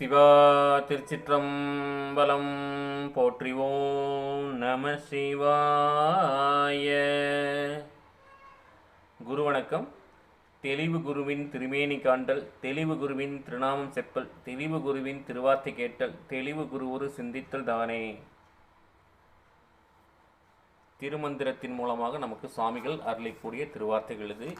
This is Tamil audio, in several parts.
சிவா திருச்சிற்றம்பலம் போற்றிவோம் நம சிவாய. குரு வணக்கம். தெளிவு குருவின் திருமேனி காண்டல் தெளிவு குருவின் திருநாமம் செப்பல் தெளிவு குருவின் திருவார்த்தை கேட்டல் தெளிவு குரு ஒரு சிந்தித்தல் தானே. திருமந்திரத்தின் மூலமாக நமக்கு சுவாமிகள் அருளிக்கூடிய திருவார்த்தைகள் இது.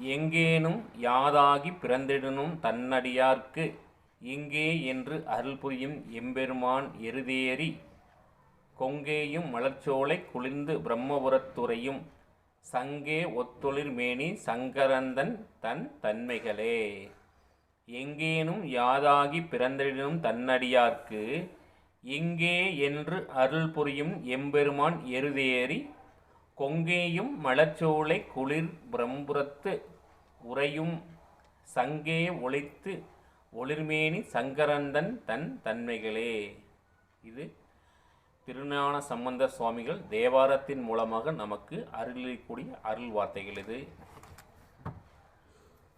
எங்கேனும் யாதாகி பிறந்திடனும் தன்னடியார்க்கு இங்கே என்று அருள் புரியும் எம்பெருமான் எருதேறி கொங்கேயும் மலர்ச்சோலை குளிர்ந்து பிரம்மபுரத்துறையும் சங்கே ஒத்தொழிர்மேனி சங்கரந்தன் தன் தன்மைகளே. எங்கேனும் யாதாகி பிறந்திடனும் தன்னடியார்க்கு இங்கே என்று அருள் புரியும் எம்பெருமான் எருதேறி கொங்கேயும் மலர்ச்சோலை குளிர் பிரம்புரத்து உறையும் சங்கே ஒளித்து ஒளிர்மேனி சங்கரந்தன் தன் தன்மைகளே. இது திருஞான சம்பந்த சுவாமிகள் தேவாரத்தின் மூலமாக நமக்கு அருளிக்கூடிய அருள் வார்த்தைகள் இது.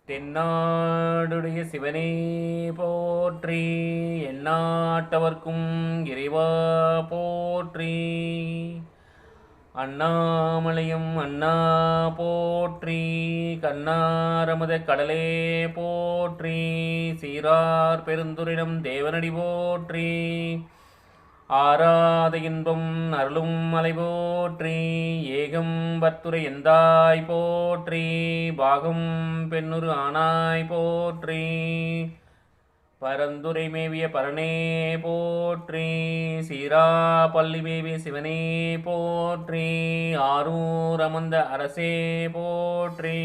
தென்னாடுடைய சிவனே போற்றி எந்நாட்டவர்க்கும் இறைவா போற்றி. அண்ணாமலையும் அண்ணா போற்றி கண்ணாரமுத கடலே போற்றி சீரார் பெருந்துரிடம் தேவனடி போற்றி ஆராத இன்பம் அருளும் மலை போற்றி ஏகம் பத்துரை எந்தாய் போற்றி பாகம் பெண்ணுரு ஆனாய் போற்றி பரந்துரை மேவிய பரணே போற்றி சீரா பள்ளி மேவிய சிவனே போற்றி ஆரூர் அமர்ந்த அரசே போற்றி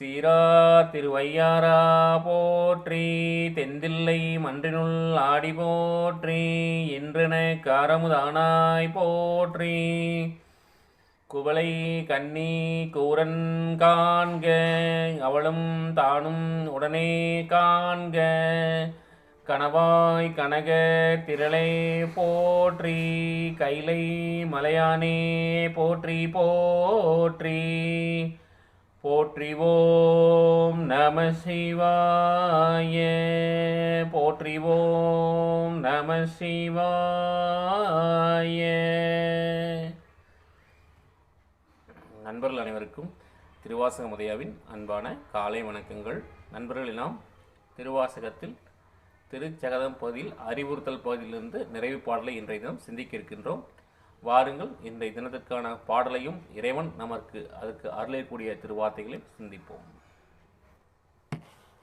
சீரா திருவையாரா போற்றி தெந்தில்லை மன்றினுள் ஆடி போற்றி என்றென காரமுதானாய் போற்றி குவளை கன்னி கூரன் காண்க அவளும் தானும் உடனே காண்க. கணவாய் கனக திரளை போற்றி கைலை மலையானே போற்றி போற்றி. போற்றிவோம் நம சிவாய போற்றிவோம் நம சிவாய. நண்பர்கள் அனைவருக்கும் திருவாசக முதையாவின் அன்பான காலை வணக்கங்கள். நண்பர்கள் நாம் திருவாசகத்தில் திருச்சகதம் பகுதியில் அறிவுறுத்தல் பகுதியிலிருந்து நிறைவு பாடலை இன்றைய தினம் சிந்திக்க இருக்கின்றோம். வாருங்கள் இன்றைய தினத்திற்கான பாடலையும் இறைவன் நமக்கு அதற்கு அருளக்கூடிய திருவார்த்தைகளையும் சிந்திப்போம்.